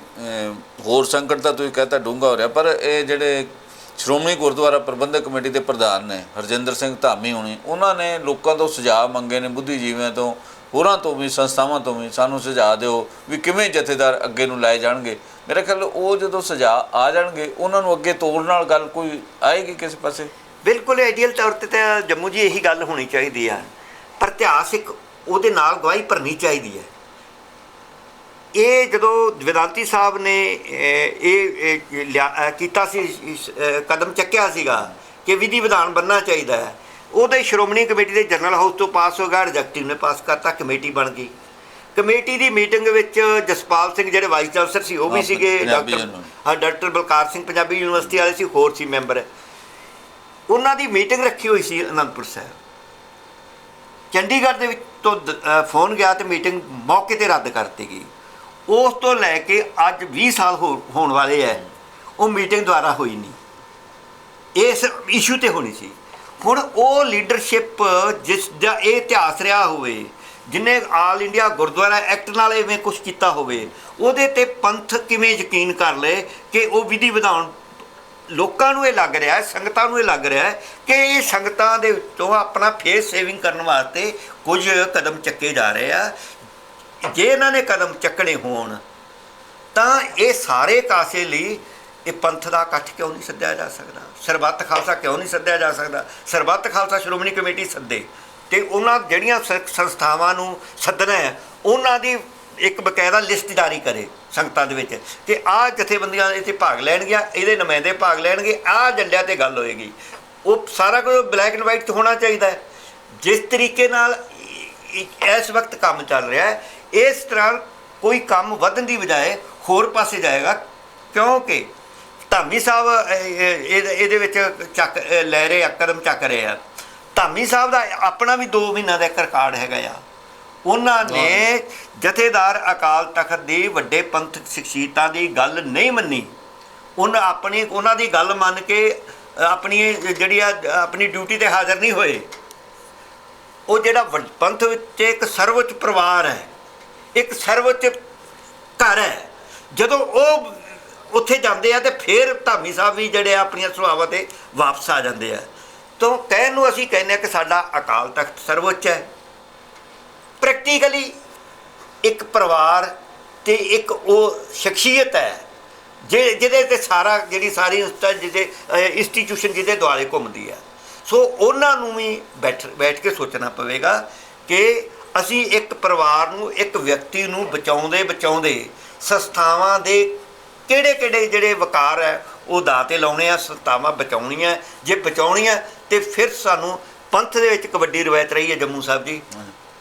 ਹੋਰ ਸੰਕਟ ਤਾਂ ਤੁਸੀਂ ਕਹਤਾ ਡੂੰਘਾ ਹੋ ਰਿਹਾ, ਪਰ ਇਹ ਜਿਹੜੇ ਸ਼੍ਰੋਮਣੀ ਗੁਰਦੁਆਰਾ ਪ੍ਰਬੰਧਕ ਕਮੇਟੀ ਦੇ ਪ੍ਰਧਾਨ ਨੇ, ਹਰਜਿੰਦਰ ਸਿੰਘ ਧਾਮੀ ਹੋਣੀ, ਉਹਨਾਂ ਨੇ ਲੋਕਾਂ ਤੋਂ ਸੁਝਾਅ ਮੰਗੇ ਨੇ, ਬੁੱਧੀਜੀਵੀਆਂ ਤੋਂ ਹੋਰਾਂ ਤੋਂ ਵੀ, ਸੰਸਥਾਵਾਂ ਤੋਂ ਵੀ ਸਾਨੂੰ ਸੁਝਾਅ ਦਿਓ ਵੀ ਕਿਵੇਂ ਜਥੇਦਾਰ ਅੱਗੇ ਨੂੰ ਲਾਏ ਜਾਣਗੇ। ਮੇਰੇ ਖਿਆਲ ਉਹ ਜਦੋਂ ਸੁਝਾਅ ਆ ਜਾਣਗੇ, ਉਹਨਾਂ ਨੂੰ ਅੱਗੇ ਤੋੜ ਨਾਲ ਗੱਲ ਕੋਈ ਆਏਗੀ ਕਿਸੇ ਪਾਸੇ? ਬਿਲਕੁਲ ਆਈਡੀਅਲ ਤੌਰ ਤੇ ਤਾਂ ਜੰਮੂ ਜੀ ਇਹੀ ਗੱਲ ਹੋਣੀ ਚਾਹੀਦੀ ਆ। ਪਰ ਇਤਿਹਾਸਿਕ ਉਹਦੇ ਨਾਲ ਗਵਾਹੀ ਭਰਨੀ ਚਾਹੀਦੀ ਹੈ ਇਹ ਜਦੋਂ ਵਿਦਾਂਤੀ ਸਾਹਿਬ ਨੇ ਇਹ ਲਿਆ- ਕੀਤਾ ਸੀ ਕਦਮ ਚੱਕਿਆ ਸੀਗਾ ਕਿ ਵਿਧੀ ਵਿਧਾਨ ਬੰਨਣਾ ਚਾਹੀਦਾ ਹੈ। ਉਹਦੇ ਸ਼੍ਰੋਮਣੀ ਕਮੇਟੀ ਦੇ ਜਨਰਲ ਹਾਊਸ ਤੋਂ ਪਾਸ ਹੋ ਗਿਆ ਐਗਜ਼ੈਕਟਿਵ ਨੇ ਪਾਸ ਕਰਤਾ ਕਮੇਟੀ ਬਣ ਗਈ। ਕਮੇਟੀ ਦੀ ਮੀਟਿੰਗ ਵਿੱਚ ਜਸਪਾਲ ਸਿੰਘ ਜਿਹੜੇ ਵਾਈਸ ਚਾਂਸਲਰ ਸੀ ਉਹ ਵੀ ਸੀਗੇ ਡਾਕਟਰ। ਹਾਂ ਡਾਕਟਰ ਬਲਕਾਰ ਸਿੰਘ ਪੰਜਾਬੀ ਯੂਨੀਵਰਸਿਟੀ ਵਾਲੇ ਸੀ ਹੋਰ ਸੀ ਮੈਂਬਰ। ਉਹਨਾਂ ਦੀ ਮੀਟਿੰਗ ਰੱਖੀ ਹੋਈ ਸੀ ਅਨੰਦਪੁਰ ਸਾਹਿਬ। ਚੰਡੀਗੜ੍ਹ ਦੇ ਵਿੱਚ ਤੋਂ ਫੋਨ ਗਿਆ ਤੇ ਮੀਟਿੰਗ ਮੌਕੇ ਤੇ ਰੱਦ ਕਰਤੀ ਗਈ। ਉਸ ਤੋਂ ਲੈ ਕੇ ਅੱਜ 20 ਸਾਲ ਹੋਣ ਵਾਲੇ ਐ ਉਹ ਮੀਟਿੰਗ ਦੁਆਰਾ ਹੋਈ ਨਹੀਂ। ਇਸ ਇਸ਼ੂ ਤੇ ਹੋਣੀ ਸੀ। ਹੁਣ ਉਹ ਲੀਡਰਸ਼ਿਪ ਜਿਸ ਦਾ ਇਹ ਇਤਿਹਾਸ ਰਿਹਾ ਹੋਵੇ, ਜਿਨੇ ਆਲ ਇੰਡੀਆ ਗੁਰਦੁਆਰਾ ਐਕਟ ਨਾਲ ਇਵੇਂ ਕੁਝ ਕੀਤਾ ਹੋਵੇ, ਉਹਦੇ ਤੇ ਪੰਥ ਕਿਵੇਂ ਯਕੀਨ ਕਰ ਲਏ ਕਿ ਉਹ ਵਿਧੀ ਵਿਧਾਨ ਲੋਕਾਂ ਨੂੰ ਇਹ ਲੱਗ ਰਿਹਾ ਹੈ, ਸੰਗਤਾਂ ਨੂੰ ਇਹ ਲੱਗ ਰਿਹਾ ਹੈ ਕਿ ਇਹ ਸੰਗਤਾਂ ਦੇ ਵਿੱਚੋਂ ਆਪਣਾ ਫੇਸ ਸੇਵਿੰਗ ਕਰਨ ਵਾਸਤੇ ਕੁਝ ਕਦਮ ਚੱਕੇ ਜਾ ਰਹੇ ਆ। ਜੇ ਇਹਨਾਂ ਨੇ ਕਦਮ ਚੱਕਣੇ ਹੋਣ, ਤਾਂ ਇਹ ਸਾਰੇ ਕਾਸੇ ਲਈ ਇਹ ਪੰਥ ਦਾ ਇਕੱਠ ਕਿਉਂ ਨਹੀਂ ਸੱਦਿਆ ਜਾ ਸਕਦਾ? ਸਰਬੱਤ ਖਾਲਸਾ ਕਿਉਂ ਨਹੀਂ ਸੱਦਿਆ ਜਾ ਸਕਦਾ? ਸਰਬੱਤ ਖਾਲਸਾ ਸ਼੍ਰੋਮਣੀ ਕਮੇਟੀ ਸੱਦੇ ਤੇ ਉਹਨਾਂ ਜਿਹੜੀਆਂ ਸੰਸਥਾਵਾਂ ਨੂੰ ਸੱਦਣਾ ਹੈ, ਉਹਨਾਂ ਦੀ ਇੱਕ ਬਕਾਇਦਾ ਲਿਸਟ ਜਾਰੀ ਕਰੇ ਸੰਗਤਾਂ ਦੇ ਵਿੱਚ ਕਿ ਆਹ ਜਥੇਬੰਦੀਆਂ ਇੱਥੇ ਭਾਗ ਲੈਣਗੀਆਂ, ਇਹਦੇ ਨੁਮਾਇੰਦੇ ਭਾਗ ਲੈਣਗੇ ਆਹ ਏਜੰਡਿਆਂ ਤੇ ਗੱਲ ਹੋਏਗੀ। ਉਹ ਸਾਰਾ ਕੁਝ ਬਲੈਕ ਐਂਡ ਵਾਈਟ 'ਚ ਹੋਣਾ ਚਾਹੀਦਾ ਹੈ। ਜਿਸ ਤਰੀਕੇ ਨਾਲ ਇਸ ਵਕਤ ਕੰਮ ਚੱਲ ਰਿਹਾ ਹੈ, ਇਸ ਤਰ੍ਹਾਂ ਕੋਈ ਕੰਮ ਵਧਣ ਦੀ ਬਜਾਏ ਹੋਰ ਪਾਸੇ ਜਾਏਗਾ, ਕਿਉਂਕਿ ਧਾਮੀ ਸਾਹਿਬ ਇਹਦੇ ਵਿੱਚ ਚੱਕ ਲੈ ਰਹੇ ਆ ਕਦਮ ਚੱਕ ਰਹੇ ਆ। ਧਾਮੀ ਸਾਹਿਬ ਦਾ ਆਪਣਾ ਵੀ 2 ਮਹੀਨਾ ਦਾ ਇੱਕ ਰਿਕਾਰਡ ਹੈਗਾ ਆ। ਉਹਨਾਂ ਨੇ ਜਥੇਦਾਰ ਅਕਾਲ ਤਖਤ ਦੀ ਵੱਡੇ ਪੰਥਕ ਸ਼ਖਸੀਅਤਾਂ ਦੀ ਗੱਲ ਨਹੀਂ ਮੰਨੀ। ਉਹਨਾਂ ਆਪਣੀ ਉਹਨਾਂ ਦੀ ਗੱਲ ਮੰਨ ਕੇ ਆਪਣੀ ਜਿਹੜੀ ਆ ਆਪਣੀ ਡਿਊਟੀ ਤੇ ਹਾਜ਼ਰ ਨਹੀਂ ਹੋਏ। ਉਹ ਜਿਹੜਾ ਪੰਥ ਵਿੱਚ ਇੱਕ ਸਰਵਉੱਚ ਪਰਿਵਾਰ ਹੈ ਇੱਕ ਸਰਵਉੱਚ ਘਰ ਹੈ ਜਦੋਂ ਉਹ ਉੱਥੇ ਜਾਂਦੇ ਆ ਤੇ ਫਿਰ ਧਾਮੀ ਸਾਹਿਬ ਵੀ ਜਿਹੜੇ ਆ ਆਪਣੀਆਂ ਸੁਭਾਵਾਂ ਤੇ ਵਾਪਸ ਆ ਜਾਂਦੇ ਆ। ਤੋਂ ਕਹਿਣ ਨੂੰ ਅਸੀਂ ਕਹਿੰਦੇ ਆ ਕਿ ਸਾਡਾ ਅਕਾਲ ਤਖਤ ਸਰਵਉੱਚ ਹੈ। ਪ੍ਰੈਕਟੀਕਲੀ ਇੱਕ ਪਰਿਵਾਰ ਤੇ ਇੱਕ ਉਹ ਸ਼ਖਸੀਅਤ ਹੈ, ਜਿ- ਜਿਹਦੇ ਤੇ ਸਾਰਾ ਜਿਹੜੀ ਸਾਰੀ ਜਿਹਦੇ ਇੰਸਟੀਟਿਊਸ਼ਨ ਜਿਹਦੇ ਦੁਆਲੇ ਘੁੰਮਦੀ ਹੈ। ਸੋ ਉਹਨਾਂ ਨੂੰ ਵੀ ਬੈਠ ਬੈਠ ਕੇ ਸੋਚਣਾ ਪਵੇਗਾ ਕਿ ਅਸੀਂ ਇੱਕ ਪਰਿਵਾਰ ਨੂੰ, ਇੱਕ ਵਿਅਕਤੀ ਨੂੰ ਬਚਾਉਂਦੇ ਬਚਾਉਂਦੇ ਸੰਸਥਾਵਾਂ ਦੇ ਕਿਹੜੇ ਕਿਹੜੇ ਜਿਹੜੇ ਵਕਾਰ ਹੈ, ਉਹ ਦਾ ਤੇ ਲਾਉਣੇ ਆ, ਸੰਸਥਾਵਾਂ ਬਚਾਉਣੀਆਂ, ਜੇ ਬਚਾਉਣੀਆਂ, ਤੇ ਫਿਰ ਸਾਨੂੰ ਪੰਥ ਦੇ ਵਿੱਚ ਇੱਕ ਵੱਡੀ ਰਵਾਇਤ ਰਹੀ ਹੈ ਜੰਮੂ ਸਾਹਿਬ ਜੀ।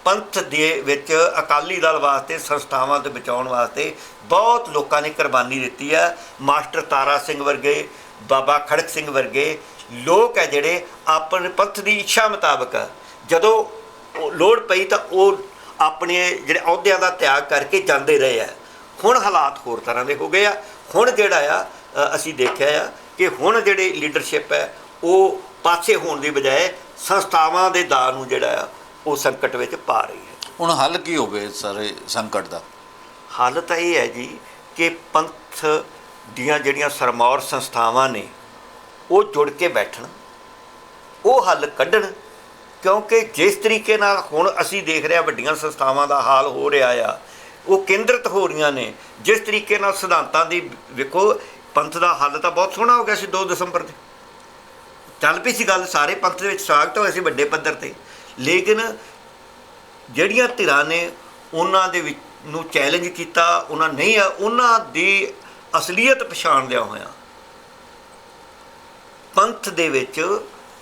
ਪੰਥ ਦੇ ਵਿੱਚ ਅਕਾਲੀ ਦਲ ਵਾਸਤੇ, ਸੰਸਥਾਵਾਂ ਤੇ ਬਚਾਉਣ ਵਾਸਤੇ ਬਹੁਤ ਲੋਕਾਂ ਨੇ ਕੁਰਬਾਨੀ ਦਿੱਤੀ ਹੈ ਮਾਸਟਰ ਤਾਰਾ ਸਿੰਘ ਵਰਗੇ, ਬਾਬਾ ਖੜਕ ਸਿੰਘ ਵਰਗੇ ਲੋਕ ਹੈ ਜਿਹੜੇ ਆਪਣੇ ਪੰਥ ਦੀ ਇੱਛਾ ਮੁਤਾਬਕ ਜਦੋਂ ਲੋੜ ਪਈ ਤਾਂ ਉਹ ਆਪਣੇ ਜਿਹੜੇ ਅਹੁਦਿਆਂ ਦਾ ਤਿਆਗ ਕਰਕੇ ਜਾਂਦੇ ਰਹੇ ਆ। ਹੁਣ ਹਾਲਾਤ ਹੋਰ ਤਰ੍ਹਾਂ ਦੇ ਹੋ ਗਏ ਆ। ਹੁਣ ਜਿਹੜਾ ਆ ਅਸੀਂ ਦੇਖਿਆ ਆ ਕਿ ਹੁਣ ਜਿਹੜੀ ਲੀਡਰਸ਼ਿਪ ਹੈ ਉਹ ਪਾਸੇ ਹੋਣ ਦੀ ਬਜਾਏ ਸੰਸਥਾਵਾਂ ਦੇ ਦਾਅ ਨੂੰ ਜਿਹੜਾ ਆ ਉਹ ਸੰਕਟ ਵਿੱਚ ਪਾ ਰਹੀ ਹੈ। ਹੁਣ ਹੱਲ ਕੀ ਹੋਵੇ ਸਾਰੇ ਸੰਕਟ ਦਾ? ਹੱਲ ਤਾਂ ਇਹ ਹੈ ਜੀ ਕਿ ਪੰਥ ਦੀਆਂ ਜਿਹੜੀਆਂ ਸਰਮੌਰ ਸੰਸਥਾਵਾਂ ਨੇ ਉਹ ਜੁੜ ਕੇ ਬੈਠਣ ਉਹ ਹੱਲ ਕੱਢਣ ਕਿਉਂਕਿ ਜਿਸ ਤਰੀਕੇ ਨਾਲ ਹੁਣ ਅਸੀਂ ਦੇਖ ਰਹੇ ਵੱਡੀਆਂ ਸੰਸਥਾਵਾਂ ਦਾ ਹਾਲ ਹੋ ਰਿਹਾ ਆ ਉਹ ਕੇਂਦਰਿਤ ਹੋ ਰਹੀਆਂ ਨੇ। ਜਿਸ ਤਰੀਕੇ ਨਾਲ ਸਿਧਾਂਤਾਂ ਦੀ ਵੇਖੋ, ਪੰਥ ਦਾ ਹੱਲ ਤਾਂ ਬਹੁਤ ਸੋਹਣਾ ਹੋ ਗਿਆ ਸੀ 2 ਦਸੰਬਰ ਤੇ। ਚੱਲ ਪਈ ਸੀ ਗੱਲ, ਸਾਰੇ ਪੰਥ ਦੇ ਵਿੱਚ ਸਵਾਗਤ ਹੋਇਆ ਸੀ ਵੱਡੇ ਪੱਧਰ ਤੇ। ਲੇਕਿਨ ਜਿਹੜੀਆਂ ਧਿਰਾਂ ਨੇ ਉਹਨਾਂ ਦੇ ਵਿੱਚ ਨੂੰ ਚੈਲੰਜ ਕੀਤਾ, ਉਹਨਾਂ ਨਹੀਂ ਆ ਉਹਨਾਂ ਦੀ ਅਸਲੀਅਤ ਪਛਾਣਦਿਆਂ ਹੋਇਆ। ਪੰਥ ਦੇ ਵਿੱਚ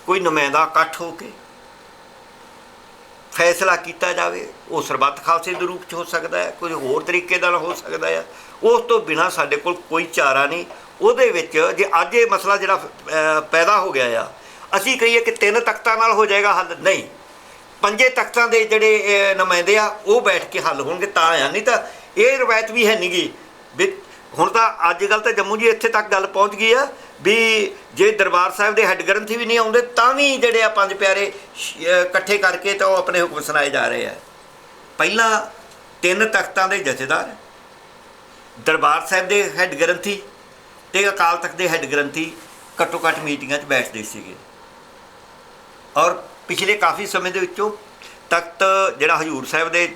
ਕੋਈ ਨੁਮਾਇੰਦਾ ਇਕੱਠ ਹੋ ਕੇ ਫੈਸਲਾ ਕੀਤਾ ਜਾਵੇ, ਉਹ ਸਰਬੱਤ ਖਾਲਸੇ ਦੇ ਰੂਪ ਚ ਹੋ ਸਕਦਾ ਹੈ ਕੋਈ ਹੋਰ ਤਰੀਕੇ ਨਾਲ ਹੋ ਸਕਦਾ ਹੈ। ਉਸ ਤੋਂ ਬਿਨਾ ਸਾਡੇ ਕੋਲ ਕੋਈ ਚਾਰਾ ਨਹੀਂ। ਉਹਦੇ ਵਿੱਚ ਜੇ ਅੱਜ ਇਹ ਮਸਲਾ ਜਿਹੜਾ ਪੈਦਾ ਹੋ ਗਿਆ ਆ, ਅਸੀਂ ਕਹੀਏ ਕਿ ਤਿੰਨ ਤਖਤਾਂ ਨਾਲ ਹੋ ਜਾਏਗਾ ਹੱਲ? ਨਹੀਂ। ਪੰਜੇ ਤਖਤਾਂ ਦੇ ਜਿਹੜੇ ਨੁਮਾਇੰਦੇ ਆ, ਉਹ ਬੈਠ ਕੇ ਹੱਲ ਹੋਣਗੇ, ਤਾਂ ਆ। ਨਹੀਂ ਤਾਂ ਇਹ ਰਵਾਇਤ ਵੀ ਹੈ ਨਹੀਂਗੀ ਵੀ ਹੁਣ ਤਾਂ ਅੱਜ ਕੱਲ ਤਾਂ ਜੰਮੂ ਜੀ ਇੱਥੇ ਤੱਕ ਗੱਲ ਪਹੁੰਚ ਗਈ ਆ ਵੀ ਜੇ ਦਰਬਾਰ ਸਾਹਿਬ ਦੇ ਹੈੱਡ ਗ੍ਰੰਥੀ ਵੀ ਨਹੀਂ ਆਉਂਦੇ, ਤਾਂ ਵੀ ਜਿਹੜੇ ਆ ਪੰਜ ਪਿਆਰੇ ਇਕੱਠੇ ਕਰਕੇ ਤਾਂ ਉਹ ਆਪਣੇ ਹੁਕਮ ਸੁਣਾਏ ਜਾ ਰਹੇ ਆ। ਪਹਿਲਾਂ ਤਿੰਨ ਤਖਤਾਂ ਦੇ ਜਥੇਦਾਰ, ਦਰਬਾਰ ਸਾਹਿਬ ਦੇ ਹੈੱਡ ਗ੍ਰੰਥੀ ਤੇ ਅਕਾਲ ਤਖਤ ਦੇ ਹੈੱਡ ਗ੍ਰੰਥੀ ਘੱਟੋ ਘੱਟ ਮੀਟਿੰਗਾਂ 'ਚ ਬੈਠਦੇ ਸੀਗੇ। ਔਰ ਪਿਛਲੇ ਕਾਫੀ ਸਮੇਂ ਦੇ ਵਿੱਚੋਂ ਤਖਤ ਜਿਹੜਾ ਹਜੂਰ ਸਾਹਿਬ ਦੇ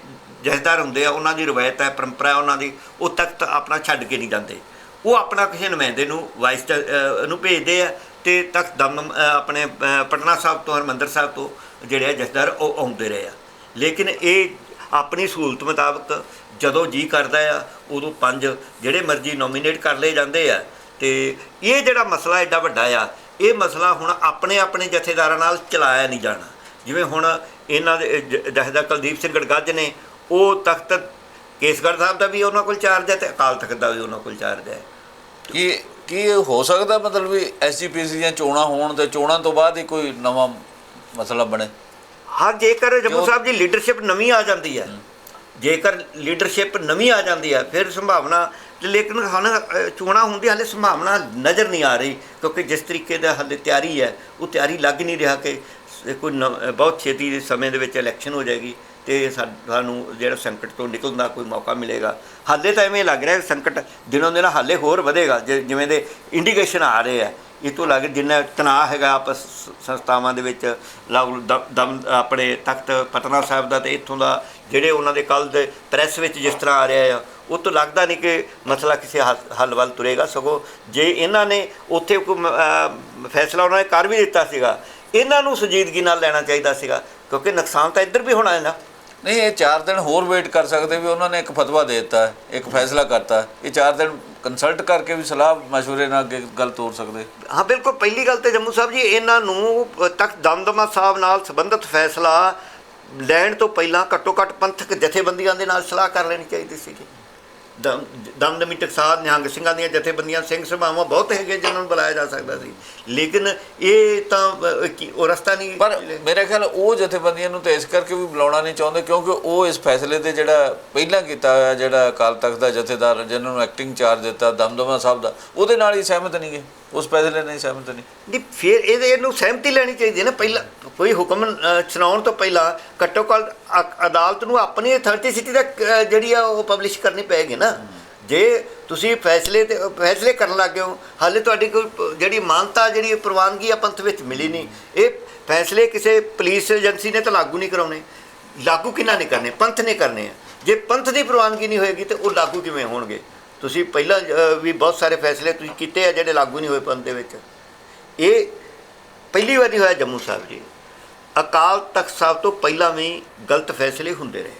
ਜਥੇਦਾਰ ਹੁੰਦੇ ਆ, ਉਹਨਾਂ ਦੀ ਰਵਾਇਤ ਹੈ, ਪਰੰਪਰਾ ਹੈ ਉਹਨਾਂ ਦੀ, ਉਹ ਤਖਤ ਆਪਣਾ ਛੱਡ ਕੇ ਨਹੀਂ ਜਾਂਦੇ। ਉਹ ਆਪਣਾ ਕਿਸੇ ਨੁਮਾਇੰਦੇ ਨੂੰ ਵਾਈਸ ਚ- ਨੂੰ ਭੇਜਦੇ ਆ ਤੇ ਤਖਤ ਦਮ ਆਪਣੇ ਪਟਨਾ ਸਾਹਿਬ ਤੋਂ, ਹਰਮੰਦਰ ਸਾਹਿਬ ਤੋਂ ਜਿਹੜੇ ਆ ਜਥੇਦਾਰ ਉਹ ਆਉਂਦੇ ਰਹੇ ਆ। ਲੇਕਿਨ ਇਹ ਆਪਣੀ ਸਹੂਲਤ ਮੁਤਾਬਕ ਜਦੋਂ ਜੀ ਕਰਦਾ ਆ, ਉਦੋਂ ਪੰਜ ਜਿਹੜੇ ਮਰਜ਼ੀ ਨੋਮੀਨੇਟ ਕਰ ਲਏ ਜਾਂਦੇ ਆ। ਤੇ ਇਹ ਜਿਹੜਾ ਮਸਲਾ ਐਡਾ ਵੱਡਾ ਆ, ਇਹ ਮਸਲਾ ਹੁਣ ਆਪਣੇ ਆਪਣੇ ਜਥੇਦਾਰਾਂ ਨਾਲ ਚਲਾਇਆ ਨਹੀਂ ਜਾਣਾ। ਜਿਵੇਂ ਹੁਣ ਇਹਨਾਂ ਦੇ ਜ- ਜਥੇਦਾਰ ਕੁਲਦੀਪ ਸਿੰਘ ਗੜਗੱਜ ਨੇ ਉਹ ਤਖਤ ਕੇਸਗੜ੍ਹ ਸਾਹਿਬ ਦਾ ਵੀ ਉਹਨਾਂ ਕੋਲ ਚਾਰਜ ਹੈ ਤੇ ਅਕਾਲ ਤਖਤ ਦਾ ਵੀ ਉਹਨਾਂ ਕੋਲ ਚਾਰਜ ਹੈ। ਕੀ ਕੀ ਹੋ ਸਕਦਾ ਮਤਲਬ ਵੀ ਐਸਜੀਪੀਸੀ ਦੀਆਂ ਚੋਣਾਂ ਹੋਣ ਤੇ ਚੋਣਾਂ ਤੋਂ ਬਾਅਦ ਹੀ ਕੋਈ ਨਵਾਂ ਮਸਲਾ ਬਣੇ? ਹਾਂ ਜੇਕਰ ਜੰਮੂ? ਸਾਹਿਬ ਦੀ ਲੀਡਰਸ਼ਿਪ ਨਵੀਂ ਆ ਜਾਂਦੀ ਹੈ ਜੇਕਰ ਲੀਡਰਸ਼ਿਪ ਨਵੀਂ ਆ ਜਾਂਦੀ ਹੈ ਫਿਰ ਸੰਭਾਵਨਾ ਲੇਕਿਨ ਹਨ ਚੋਣਾਂ ਹੁੰਦੀ ਹਾਲੇ ਸੰਭਾਵਨਾ ਨਜ਼ਰ ਨਹੀਂ ਆ ਰਹੀ ਕਿਉਂਕਿ ਜਿਸ ਤਰੀਕੇ ਦਾ ਹਾਲੇ ਤਿਆਰੀ ਹੈ ਉਹ ਤਿਆਰੀ ਲੱਗ ਨਹੀਂ ਰਿਹਾ ਕਿ ਕੋਈ ਬਹੁਤ ਛੇਤੀ ਦੇ ਸਮੇਂ ਦੇ ਵਿੱਚ ਇਲੈਕਸ਼ਨ ਹੋ ਜਾਏਗੀ। ਤੇ ਸਾ- ਸਾਨੂੰ ਜਿਹੜਾ ਸੰਕਟ ਤੋਂ ਨਿਕਲਣ ਦਾ ਕੋਈ ਮੌਕਾ ਮਿਲੇਗਾ। ਹਾਲੇ ਤਾਂ ਐਵੇਂ ਲੱਗ ਰਿਹਾ ਸੰਕਟ ਦਿਨੋਂ ਦਿਨ ਹਾਲੇ ਹੋਰ ਵਧੇਗਾ, ਜਿ- ਜਿਵੇਂ ਦੇ ਇੰਡੀਕੇਸ਼ਨ ਆ ਰਹੇ ਆ। ਇਹ ਤੋਂ ਲੱਗ ਜਿੰਨਾ ਤਣਾਅ ਹੈਗਾ ਆਪਸ ਸੰਸਥਾਵਾਂ ਦੇ ਵਿੱਚ ਲਾਗ- ਦਮ ਦਮ ਆਪਣੇ ਤਖਤ ਪਟਨਾ ਸਾਹਿਬ ਦਾ ਤੇ ਇੱਥੋਂ ਦਾ ਜਿਹੜੇ ਉਹਨਾਂ ਦੇ ਕੱਲ ਦੇ ਪ੍ਰੈਸ ਵਿੱਚ ਜਿਸ ਤਰ੍ਹਾਂ ਆ ਰਿਹਾ ਆ, ਉਹ ਤੋਂ ਲੱਗਦਾ ਨਹੀਂ ਕਿ ਮਸਲਾ ਕਿਸੇ ਹੱਲ- ਵੱਲ ਤੁਰੇਗਾ। ਸਗੋਂ ਜੇ ਇਹਨਾਂ ਨੇ ਉੱਥੇ ਕੋਈ ਫੈਸਲਾ ਉਹਨਾਂ ਨੇ ਕਰ ਵੀ ਦਿੱਤਾ ਸੀਗਾ, ਇਹਨਾਂ ਨੂੰ ਸੰਜੀਦਗੀ ਨਾਲ ਲੈਣਾ ਚਾਹੀਦਾ ਸੀਗਾ, ਕਿਉਂਕਿ ਨੁਕਸਾਨ ਤਾਂ ਇੱਧਰ ਵੀ ਹੋਣਾ ਹੈ ਨਾ। ਨਹੀਂ ਇਹ 4 ਦਿਨ ਹੋਰ ਵੇਟ ਕਰ ਸਕਦੇ ਵੀ ਉਹਨਾਂ ਨੇ ਇੱਕ ਫਤਵਾ ਦੇ ਦਿੱਤਾ ਹੈ, ਇੱਕ ਫੈਸਲਾ ਕਰਤਾ ਹੈ। ਇਹ 4 ਦਿਨ ਕੰਸਲਟ ਕਰਕੇ ਵੀ ਸਲਾਹ مشورے ਨਾਲ ਅੱਗੇ ਗੱਲ ਤੋਰ ਸਕਦੇ ਹਾਂ ਬਿਲਕੁਲ ਪਹਿਲੀ ਗੱਲ ਤੇ ਜੰਮੂ ਸਾਹਿਬ ਜੀ ਇਹਨਾਂ ਨੂੰ ਤਖਤ ਦਮਦਮਾ ਸਾਹਿਬ ਨਾਲ ਸੰਬੰਧਿਤ ਫੈਸਲਾ ਲੈਣ ਤੋਂ ਪਹਿਲਾਂ ਘੱਟੋ ਘੱਟ ਪੰਥਕ ਜਥੇਬੰਦੀਆਂ ਦੇ ਨਾਲ ਸਲਾਹ ਕਰ ਲੈਣੀ ਚਾਹੀਦੀ ਸੀਗੀ ਦਮ ਦਮਦਮੀ ਟਕਸਾਲ ਨਿਹੰਗ ਸਿੰਘਾਂ ਦੀਆਂ ਜਥੇਬੰਦੀਆਂ ਸਿੰਘ ਸਭਾਵਾਂ ਬਹੁਤ ਹੈਗੇ ਜਿਨ੍ਹਾਂ ਨੂੰ ਬੁਲਾਇਆ ਜਾ ਸਕਦਾ ਸੀ। ਲੇਕਿਨ ਇਹ ਤਾਂ ਕੀ- ਉਹ ਰਸਤਾ ਨਹੀਂ ਪਰ ਮੇਰੇ ਖਿਆਲ ਉਹ ਜਥੇਬੰਦੀਆਂ ਨੂੰ ਤਾਂ ਇਸ ਕਰਕੇ ਵੀ ਬੁਲਾਉਣਾ ਨਹੀਂ ਚਾਹੁੰਦੇ ਕਿਉਂਕਿ ਉਹ ਇਸ ਫੈਸਲੇ ਤੇ ਜਿਹੜਾ ਪਹਿਲਾਂ ਕੀਤਾ ਹੋਇਆ ਜਿਹੜਾ ਅਕਾਲ ਤਖਤ ਦਾ ਜਥੇਦਾਰ, ਜਿਹਨਾਂ ਨੂੰ ਐਕਟਿੰਗ ਚਾਰਜ ਦਿੱਤਾ ਦਮਦਮਾ ਸਾਹਿਬ ਦਾ, ਉਹਦੇ ਨਾਲ ਹੀ ਸਹਿਮਤ ਨਹੀਂਗੇ ਉਸ ਫੈਸਲੇ ਨਾਲ ਸਹਿਮਤ ਨਹੀਂ। ਨਹੀਂ ਫਿਰ ਇਹਦੇ ਇਹਨੂੰ ਸਹਿਮਤੀ ਲੈਣੀ ਚਾਹੀਦੀ ਹੈ ਨਾ। ਪਹਿਲਾਂ ਕੋਈ ਹੁਕਮ ਅਹ, ਸੁਣਾਉਣ ਤੋਂ ਪਹਿਲਾਂ ਘੱਟੋ ਘੱਟ ਅ- ਅਦਾਲਤ ਨੂੰ ਆਪਣੀ ਅਥਾਰਟੀ ਦਾ ਅਹ, ਜਿਹੜੀ ਆ ਉਹ ਪਬਲਿਸ਼ ਕਰਨੀ ਪਏਗੀ ਨਾ। ਜੇ ਤੁਸੀਂ ਫੈਸਲੇ ਤੇ ਫੈਸਲੇ ਕਰਨ ਲੱਗੇ ਹੋ ਹਾਲੇ ਤੁਹਾਡੀ ਕੋਈ ਜਿਹੜੀ ਮਾਨਤਾ ਜਿਹੜੀ ਪ੍ਰਵਾਨਗੀ ਆ ਪੰਥ ਵਿੱਚ ਮਿਲੀ ਨਹੀਂ। ਇਹ ਫੈਸਲੇ ਕਿਸੇ ਪੁਲਿਸ ਏਜੰਸੀ ਨੇ ਤਾਂ ਲਾਗੂ ਨਹੀਂ ਕਰਾਉਣੇ। ਲਾਗੂ ਕਿਹਨਾਂ ਨੇ ਕਰਨੇ? ਪੰਥ ਨੇ ਕਰਨੇ ਆ। ਜੇ ਪੰਥ ਦੀ ਪ੍ਰਵਾਨਗੀ ਨਹੀਂ ਹੋਏਗੀ ਤੇ ਉਹ ਲਾਗੂ ਕਿਵੇਂ ਹੋਣਗੇ? ਤੁਸੀਂ ਪਹਿਲਾਂ ਵੀ ਬਹੁਤ ਸਾਰੇ ਫੈਸਲੇ ਤੁਸੀਂ ਕੀਤੇ ਆ ਜਿਹੜੇ ਲਾਗੂ ਨਹੀਂ ਹੋਏ ਪੰਥ ਦੇ ਵਿੱਚ। ਇਹ ਪਹਿਲੀ ਵਾਰੀ ਹੋਇਆ ਜੰਮੂ ਸਾਹਿਬ ਜੀ। ਅਕਾਲ ਤਖਤ ਸਾਹਿਬ ਤੋਂ ਪਹਿਲਾਂ ਵੀ ਗਲਤ ਫੈਸਲੇ ਹੁੰਦੇ ਰਹੇ।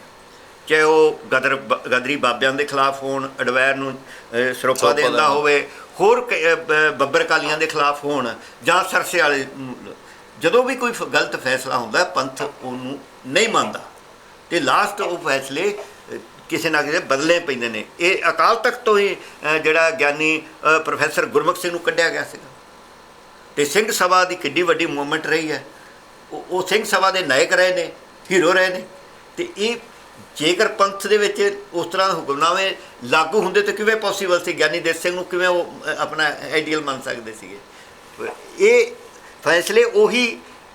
ਚਾਹੇ ਉਹ ਗਦਰ ਗਦਰੀ ਬਾਬਿਆਂ ਦੇ ਖਿਲਾਫ ਹੋਣ ਅਡਵੈਰ ਨੂੰ ਸਰੋਪਾ ਸਰੋਪਾ ਦੇਣ ਦਾ ਦੇਣਾ। ਹੋਵੇ ਹੋਰ ਬੱਬਰ ਕਾਲੀਆਂ ਦੇ ਖਿਲਾਫ ਹੋਣ ਜਾਂ ਸਰਸੇ ਵਾਲੇ ਜਦੋਂ ਵੀ ਕੋਈ ਗਲਤ ਫੈਸਲਾ ਹੁੰਦਾ ਪੰਥ ਉਹਨੂੰ ਨਹੀਂ ਮੰਨਦਾ। ਤੇ ਲਾਸਟ ਉਹ ਫੈਸਲੇ ਕਿਸੇ ਨਾ ਕਿਸੇ ਬਦਲੇ ਪੈਂਦੇ ਨੇ। ਇਹ ਅਕਾਲ ਤਖਤ ਤੋਂ ਹੀ ਜਿਹੜਾ ਗਿਆਨੀ ਪ੍ਰੋਫੈਸਰ ਗੁਰਮੁਖ ਸਿੰਘ ਨੂੰ ਕੱਢਿਆ ਗਿਆ ਸੀਗਾ। ਤੇ ਸਿੰਘ ਸਭਾ ਦੀ ਕਿੱਡੀ ਵੱਡੀ ਮੂਵਮੈਂਟ ਰਹੀ ਹੈ। ਉਹ ਉਹ ਸਿੰਘ ਸਭਾ ਦੇ ਨਾਇਕ ਰਹੇ ਨੇ, ਹੀਰੋ ਰਹੇ ਨੇ। ਤੇ ਇਹ ਜੇਕਰ ਪੰਥ ਦੇ ਵਿੱਚ ਉਸ ਤਰ੍ਹਾਂ ਦਾ ਹੁਕਮਨਾਮੇ ਲਾਗੂ ਹੁੰਦੇ ਤਾਂ ਕਿਵੇਂ ਪੋਸੀਬਲ ਸੀ? ਗਿਆਨੀ ਦੇਸ ਸਿੰਘ ਨੂੰ ਕਿਵੇਂ ਉਹ ਆਪਣਾ ਆਈਡੀਅਲ ਮੰਨ ਸਕਦੇ ਸੀਗੇ? ਇਹ ਫੈਸਲੇ ਉਹੀ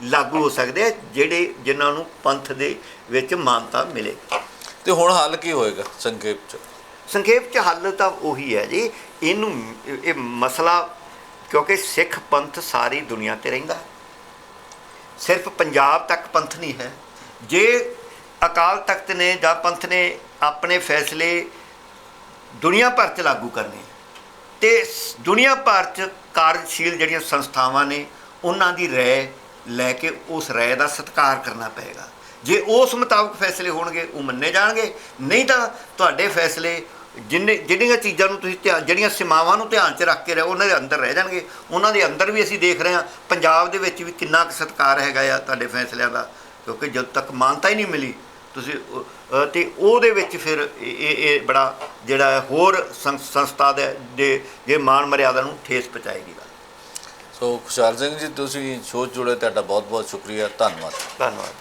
ਲਾਗੂ ਹੋ ਸਕਦੇ ਆ ਜਿਹੜੇ ਜਿਨ੍ਹਾਂ ਨੂੰ ਪੰਥ ਦੇ ਵਿੱਚ ਮਾਨਤਾ ਮਿਲੇ। ਤੇ ਹੁਣ ਹੱਲ ਕੀ ਹੋਏਗਾ ਸੰਖੇਪ ਚ? ਸੰਖੇਪ ਚ ਹੱਲ ਤਾਂ ਉਹੀ ਹੈ ਜੀ। ਇਹਨੂੰ ਇਹ ਮਸਲਾ, ਕਿਉਂਕਿ ਸਿੱਖ ਪੰਥ ਸਾਰੀ ਦੁਨੀਆ ਤੇ ਰਹਿੰਦਾ। ਸਿਰਫ ਪੰਜਾਬ ਤੱਕ ਪੰਥ ਨਹੀਂ ਹੈ। ਜੇ ਅਕਾਲ ਤਖਤ ਨੇ ਜਾਂ ਪੰਥ ਨੇ ਆਪਣੇ ਫੈਸਲੇ ਦੁਨੀਆ ਭਰ ਚ ਲਾਗੂ ਕਰਨੇ, ਤੇ ਦੁਨੀਆ ਭਰ ਚ ਕਾਰਜਸ਼ੀਲ ਜਿਹੜੀਆਂ ਸੰਸਥਾਵਾਂ ਨੇ, ਉਹਨਾਂ ਦੀ ਰਾਏ ਲੈ ਕੇ ਉਸ ਰਾਏ ਦਾ ਸਤਿਕਾਰ ਕਰਨਾ ਪਏਗਾ। ਜੇ ਉਸ ਮੁਤਾਬਕ ਫੈਸਲੇ ਹੋਣਗੇ ਉਹ ਮੰਨੇ ਜਾਣਗੇ। ਨਹੀਂ ਤਾਂ ਤੁਹਾਡੇ ਫੈਸਲੇ ਜਿੰਨੇ ਜਿਹੜੀਆਂ ਚੀਜ਼ਾਂ ਨੂੰ ਤੁਸੀਂ ਧਿਆਨ ਜਿਹੜੀਆਂ ਸੀਮਾਵਾਂ ਨੂੰ ਧਿਆਨ 'ਚ ਰੱਖ ਕੇ ਰਹੋ ਉਹਨਾਂ ਦੇ ਅੰਦਰ ਰਹਿ ਜਾਣਗੇ। ਉਹਨਾਂ ਦੇ ਅੰਦਰ ਵੀ ਅਸੀਂ ਦੇਖ ਰਹੇ ਹਾਂ ਪੰਜਾਬ ਦੇ ਵਿੱਚ ਵੀ ਕਿੰਨਾ ਕੁ ਸਤਿਕਾਰ ਹੈਗਾ ਆ ਤੁਹਾਡੇ ਫੈਸਲਿਆਂ ਦਾ ਕਿਉਂਕਿ ਜਦ ਤੱਕ ਮਾਨਤਾ ਹੀ ਨਹੀਂ ਮਿਲੀ ਤੁਸੀਂ ਤੇ ਉਹਦੇ ਵਿੱਚ ਫਿਰ ਇਹ ਇਹ- ਬੜਾ ਜਿਹੜਾ ਹੋਰ ਸੰਸਥਾ ਦੇ ਜੇ ਮਾਨ ਮਰਿਆਦਾ ਨੂੰ ਠੇਸ ਪਹੁੰਚਾਏਗੀ। ਗੱਲ ਸੋ ਖੁਸ਼ਹਾਲ ਸਿੰਘ ਜੀ ਤੁਸੀਂ ਸ਼ੋਅ 'ਚ ਜੁੜੇ ਤੁਹਾਡਾ ਬਹੁਤ ਬਹੁਤ ਸ਼ੁਕਰੀਆ। ਧੰਨਵਾਦ। ਧੰਨਵਾਦ।